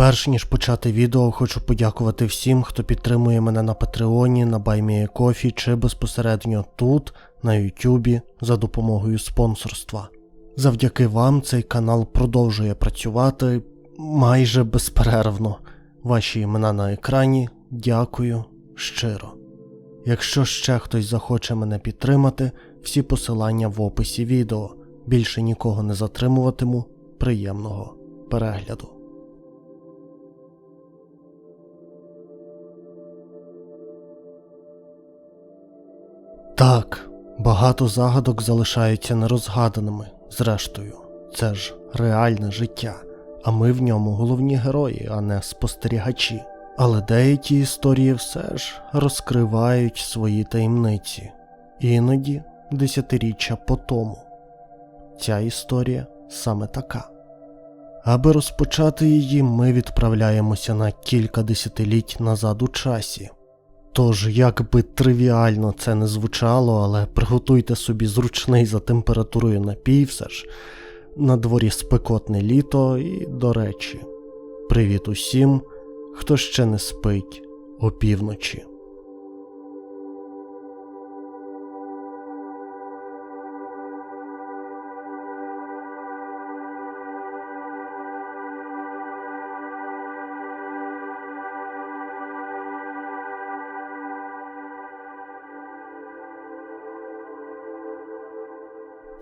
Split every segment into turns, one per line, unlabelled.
Перш ніж почати відео, хочу подякувати всім, хто підтримує мене на Патреоні, на BuyMeACoffee чи безпосередньо тут, на Ютубі, за допомогою спонсорства. Завдяки вам цей канал продовжує працювати майже безперервно. Ваші імена на екрані. Дякую щиро. Якщо ще хтось захоче мене підтримати, всі посилання в описі відео. Більше нікого не затримуватиму. Приємного перегляду. Так, багато загадок залишаються нерозгаданими. Зрештою, це ж реальне життя, а ми в ньому головні герої, а не спостерігачі. Але деякі історії все ж розкривають свої таємниці, іноді десятиріччя по тому. Ця історія саме така. Аби розпочати її, ми відправляємося на кілька десятиліть назад у часі. Тож, як би тривіально це не звучало, але приготуйте собі зручний за температурою напій все ж. На дворі спекотне літо і, до речі, привіт усім, хто ще не спить опівночі.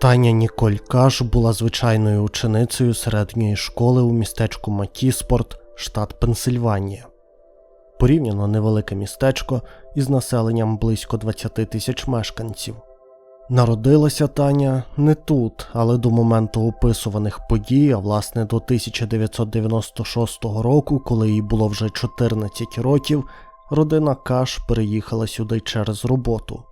Таня Ніколь Каш була звичайною ученицею середньої школи у містечку Матіспорт, штат Пенсильванія. Порівняно невелике містечко із населенням близько 20 тисяч мешканців. Народилася Таня не тут, але до моменту описуваних подій, а власне до 1996 року, коли їй було вже 14 років, родина Каш переїхала сюди через роботу.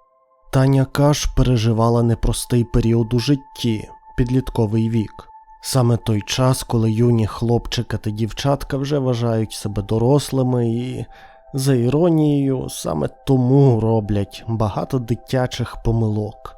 Таня Каш переживала непростий період у житті, підлітковий вік. Саме той час, коли юні хлопчики та дівчатка вже вважають себе дорослими і, за іронією, саме тому роблять багато дитячих помилок.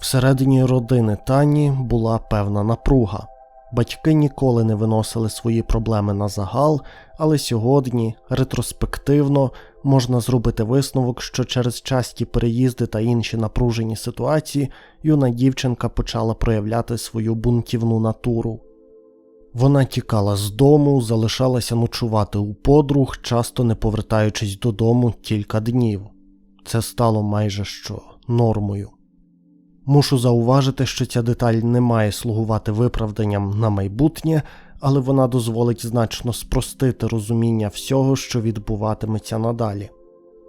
Всередині родини Тані була певна напруга. Батьки ніколи не виносили свої проблеми на загал, але сьогодні, ретроспективно, можна зробити висновок, що через часті переїзди та інші напружені ситуації юна дівчинка почала проявляти свою бунтівну натуру. Вона тікала з дому, залишалася ночувати у подруг, часто не повертаючись додому кілька днів. Це стало майже що нормою. Мушу зауважити, що ця деталь не має слугувати виправданням на майбутнє, але вона дозволить значно спростити розуміння всього, що відбуватиметься надалі.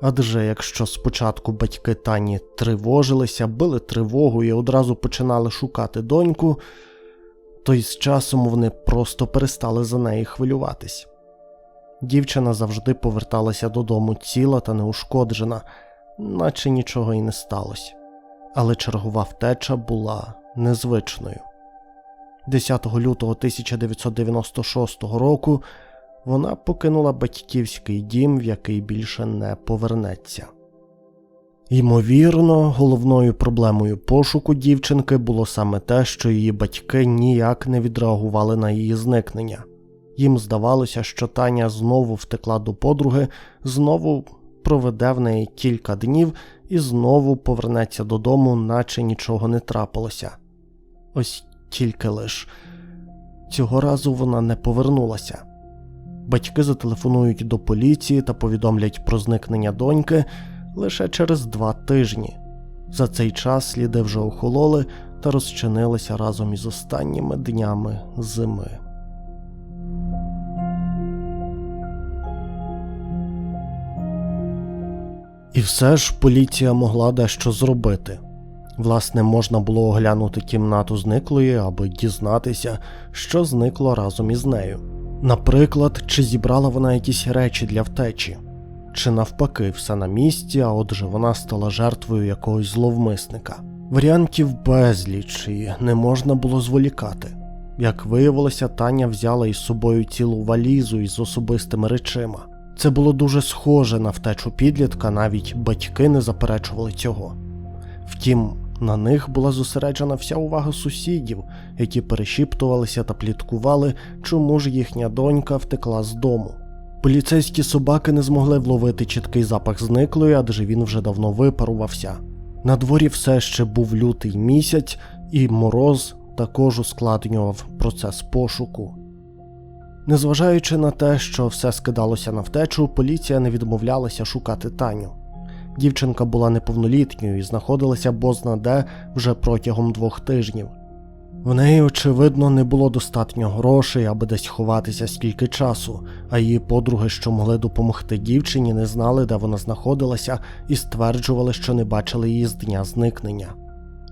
Адже якщо спочатку батьки Тані тривожилися, били тривогу і одразу починали шукати доньку, то із часом вони просто перестали за неї хвилюватись. Дівчина завжди поверталася додому ціла та неушкоджена, наче нічого й не сталося але чергова втеча була незвичною. 10 лютого 1996 року вона покинула батьківський дім, в який більше не повернеться. Ймовірно, головною проблемою пошуку дівчинки було саме те, що її батьки ніяк не відреагували на її зникнення. Їм здавалося, що Таня знову втекла до подруги, знову проведе в неї кілька днів і знову повернеться додому, наче нічого не трапилося. Ось тільки лиш цього разу вона не повернулася. Батьки зателефонують до поліції та повідомлять про зникнення доньки лише через два тижні. За цей час сліди вже охололи та розчинилися разом із останніми днями зими. І все ж поліція могла дещо зробити. Власне, можна було оглянути кімнату зниклої, аби дізнатися, що зникло разом із нею. Наприклад, чи зібрала вона якісь речі для втечі, чи навпаки, все на місці, а отже, вона стала жертвою якогось зловмисника. Варіантів безліч і не можна було зволікати. Як виявилося, Таня взяла із собою цілу валізу із особистими речима. Це було дуже схоже на втечу підлітка, навіть батьки не заперечували цього. Втім, На них була зосереджена вся увага сусідів, які перешіптувалися та пліткували, чому ж їхня донька втекла з дому. Поліцейські собаки не змогли вловити чіткий запах зниклої, адже він вже давно випарувався. На дворі все ще був лютий місяць, і мороз також ускладнював процес пошуку. Незважаючи на те, що все скидалося на втечу, поліція не відмовлялася шукати Таню. Дівчинка була неповнолітньою і знаходилася бозна де вже протягом двох тижнів. В неї, очевидно, не було достатньо грошей, аби десь ховатися скільки часу, а її подруги, що могли допомогти дівчині, не знали, де вона знаходилася, і стверджували, що не бачили її з дня зникнення.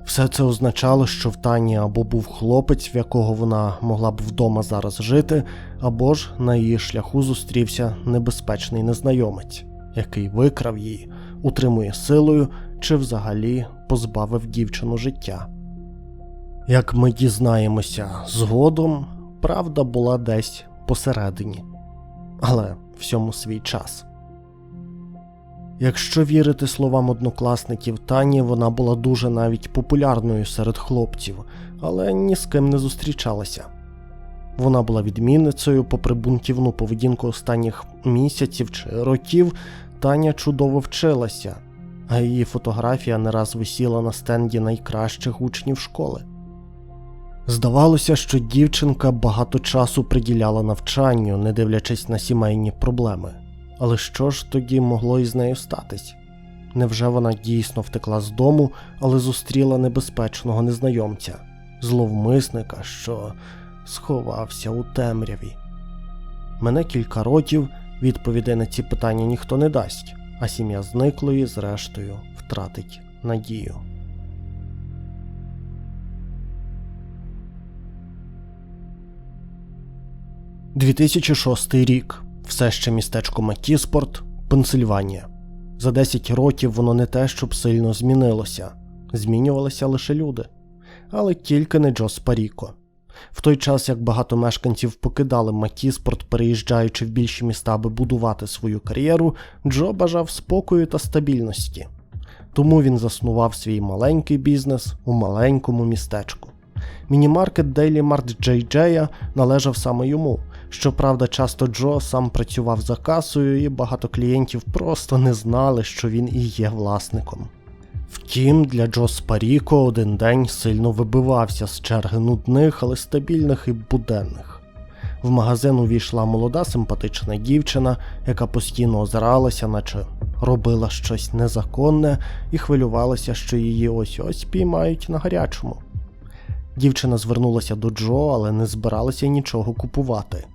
Все це означало, що в Тані або був хлопець, в якого вона могла б вдома зараз жити, або ж на її шляху зустрівся небезпечний незнайомець, який викрав її, утримує силою чи взагалі позбавив дівчину життя. Як ми дізнаємося згодом, правда була десь посередині, але всьому свій час. Якщо вірити словам однокласників Тані, вона була дуже навіть популярною серед хлопців, але ні з ким не зустрічалася. Вона була відмінницею, попри бунтівну поведінку останніх місяців чи років, Таня чудово вчилася, а її фотографія не раз висіла на стенді найкращих учнів школи. Здавалося, що дівчинка багато часу приділяла навчанню, не дивлячись на сімейні проблеми. Але що ж тоді могло із нею статись? Невже вона дійсно втекла з дому, але зустріла небезпечного незнайомця, зловмисника, що сховався у темряві? Мене кілька років відповідей на ці питання ніхто не дасть, а сім'я зниклої, зрештою, втратить надію. – 2006 рік. Все ще містечко Макіспорт, Пенсильванія. За 10 років воно не те, щоб сильно змінилося, змінювалися лише люди, але тільки не Джос Паріко. В той час, як багато мешканців покидали Макіспорт, переїжджаючи в більші міста, аби будувати свою кар'єру, Джо бажав спокою та стабільності. Тому він заснував свій маленький бізнес у маленькому містечку. Мінімаркет Daily Mart JJ належав саме йому. Щоправда, часто Джо сам працював за касою, і багато клієнтів просто не знали, що він і є власником. Втім, для Джо Спаріко один день сильно вибивався з черги нудних, але стабільних і буденних. В магазин увійшла молода симпатична дівчина, яка постійно озиралася, наче робила щось незаконне, і хвилювалася, що її ось ось піймають на гарячому. Дівчина звернулася до Джо, але не збиралася нічого купувати.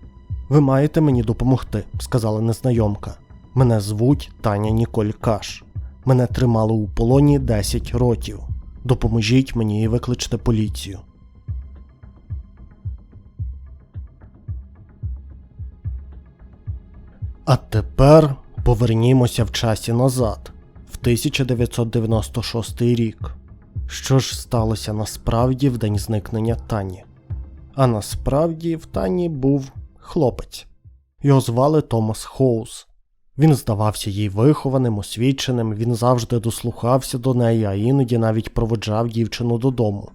Ви маєте мені допомогти, сказала незнайомка. Мене звуть Таня Ніколь Каш. Мене тримали у полоні 10 років. Допоможіть мені і викличте поліцію. А тепер повернімося в часі назад, в 1996 рік. Що ж сталося насправді в день зникнення Тані? А насправді в Тані був хлопець. Його звали Томас Хоус. Він здавався їй вихованим, освіченим, він завжди дослухався до неї, а іноді навіть проводжав дівчину додому.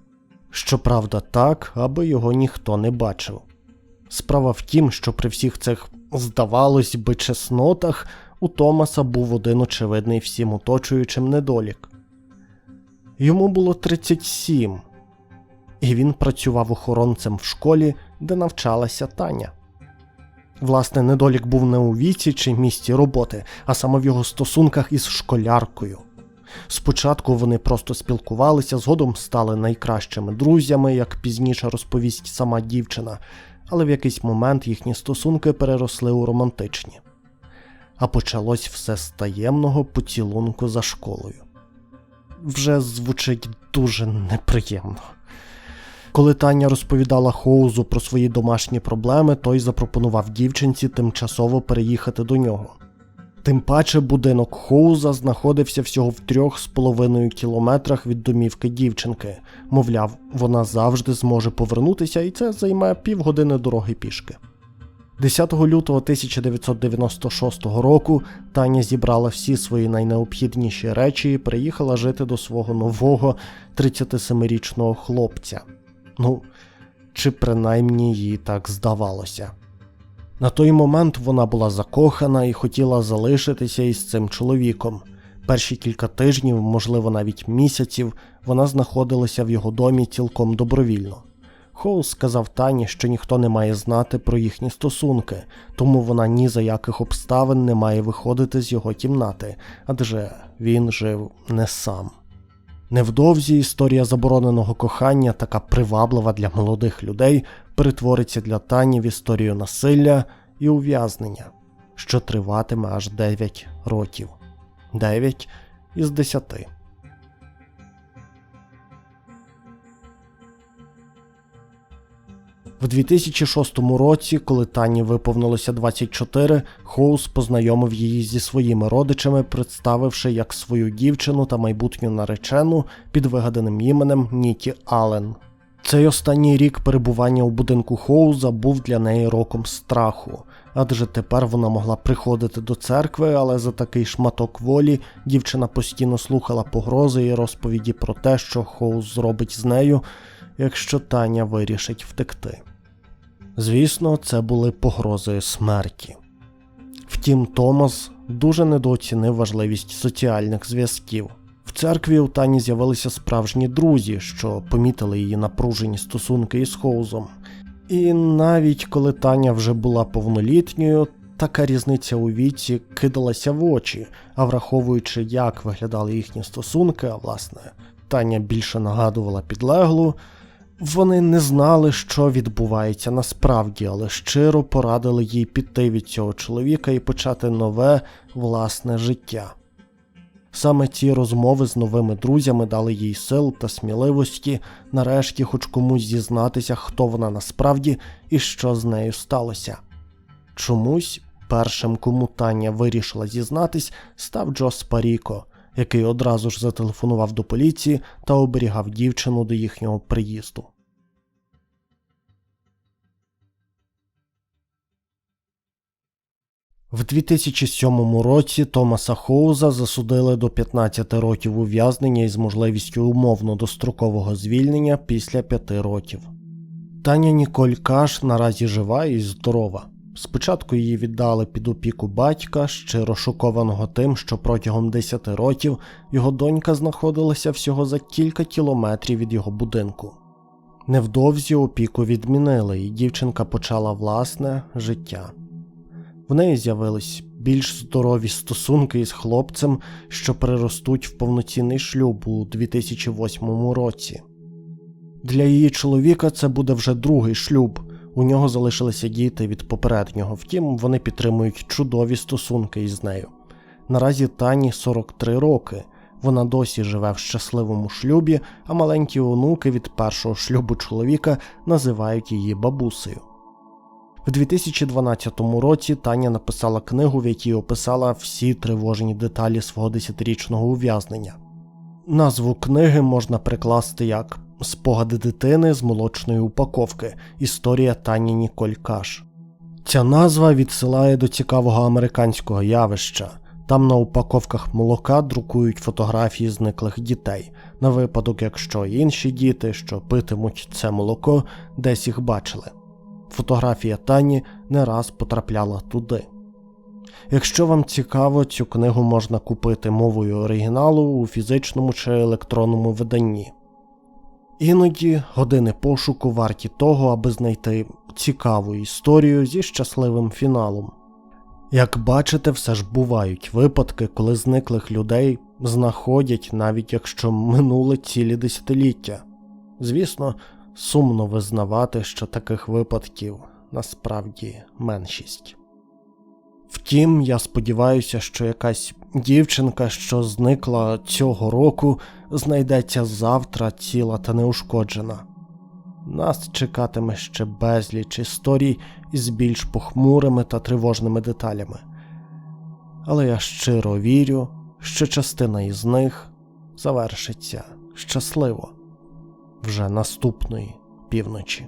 Щоправда, так, аби його ніхто не бачив. Справа в тім, що при всіх цих, здавалось би, чеснотах у Томаса був один очевидний всім оточуючим недолік. Йому було 37, і він працював охоронцем в школі, де навчалася Таня. Власне, недолік був не у віці чи місці роботи, а саме в його стосунках із школяркою. Спочатку вони просто спілкувалися, згодом стали найкращими друзями, як пізніше розповість сама дівчина, але в якийсь момент їхні стосунки переросли у романтичні. А почалось все з таємного поцілунку за школою. Вже звучить дуже неприємно. Коли Таня розповідала Хоузу про свої домашні проблеми, той запропонував дівчинці тимчасово переїхати до нього. Тим паче будинок Хоуза знаходився всього в трьох з половиною кілометрах від домівки дівчинки. Мовляв, вона завжди зможе повернутися, і це займе півгодини дороги пішки. 10 лютого 1996 року Таня зібрала всі свої найнеобхідніші речі і приїхала жити до свого нового 37-річного хлопця. Ну, чи принаймні їй так здавалося. На той момент вона була закохана і хотіла залишитися із цим чоловіком. Перші кілька тижнів, можливо, навіть місяців, вона знаходилася в його домі цілком добровільно. Хоус сказав Тані, що ніхто не має знати про їхні стосунки, тому вона ні за яких обставин не має виходити з його кімнати, адже він жив не сам. Невдовзі історія забороненого кохання, така приваблива для молодих людей, перетвориться для Тані в історію насилля і ув'язнення, що триватиме аж 9 років. 9 із 10. В 2006 році, коли Тані виповнилося 24, Хоус познайомив її зі своїми родичами, представивши як свою дівчину та майбутню наречену під вигаданим іменем Нікі Аллен. Цей останній рік перебування у будинку Хоуза був для неї роком страху, адже тепер вона могла приходити до церкви, але за такий шматок волі дівчина постійно слухала погрози і розповіді про те, що Хоуз зробить з нею, якщо Таня вирішить втекти. Звісно, це були погрози смерті. Втім, Томас дуже недооцінив важливість соціальних зв'язків. В церкві у Тані з'явилися справжні друзі, що помітили її напружені стосунки із Хоузом. І навіть коли Таня вже була повнолітньою, така різниця у віці кидалася в очі, а враховуючи, як виглядали їхні стосунки, а власне, Таня більше нагадувала підлеглу. Вони не знали, що відбувається насправді, але щиро порадили їй піти від цього чоловіка і почати нове власне життя. Саме ці розмови з новими друзями дали їй сил та сміливості, нарешті хоч комусь зізнатися, хто вона насправді і що з нею сталося. Чомусь першим, кому Таня вирішила зізнатись, став Джос Паріко, який одразу ж зателефонував до поліції та оберігав дівчину до їхнього приїзду. В 2007 році Томаса Хоуза засудили до 15 років ув'язнення із можливістю умовно дострокового звільнення після 5 років. Таня Ніколь Каш наразі жива і здорова. Спочатку її віддали під опіку батька, щиро шокованого тим, що протягом 10 років його донька знаходилася всього за кілька кілометрів від його будинку. Невдовзі опіку відмінили, і дівчинка почала власне життя. В неї з'явились більш здорові стосунки із хлопцем, що переростуть в повноцінний шлюб у 2008 році. Для її чоловіка це буде вже другий шлюб. У нього залишилися діти від попереднього, втім, вони підтримують чудові стосунки із нею. Наразі Тані 43 роки. Вона досі живе в щасливому шлюбі, а маленькі онуки від першого шлюбу чоловіка називають її бабусею. В 2012 році Таня написала книгу, в якій описала всі тривожні деталі свого десятирічного ув'язнення. Назву книги можна прикласти як Спогади дитини з молочної упаковки. Історія Тані Ніколь Каш. Ця назва відсилає до цікавого американського явища. Там на упаковках молока друкують фотографії зниклих дітей, на випадок, якщо інші діти, що питимуть це молоко, десь їх бачили. Фотографія Тані не раз потрапляла туди. Якщо вам цікаво, цю книгу можна купити мовою оригіналу у фізичному чи електронному виданні. Іноді години пошуку варті того, аби знайти цікаву історію зі щасливим фіналом. Як бачите, все ж бувають випадки, коли зниклих людей знаходять, навіть якщо минули цілі десятиліття. Звісно, сумно визнавати, що таких випадків насправді меншість. Втім, я сподіваюся, що якась дівчинка, що зникла цього року, знайдеться завтра ціла та неушкоджена. Нас чекатиме ще безліч історій із більш похмурими та тривожними деталями. Але я щиро вірю, що частина із них завершиться щасливо вже наступної півночі.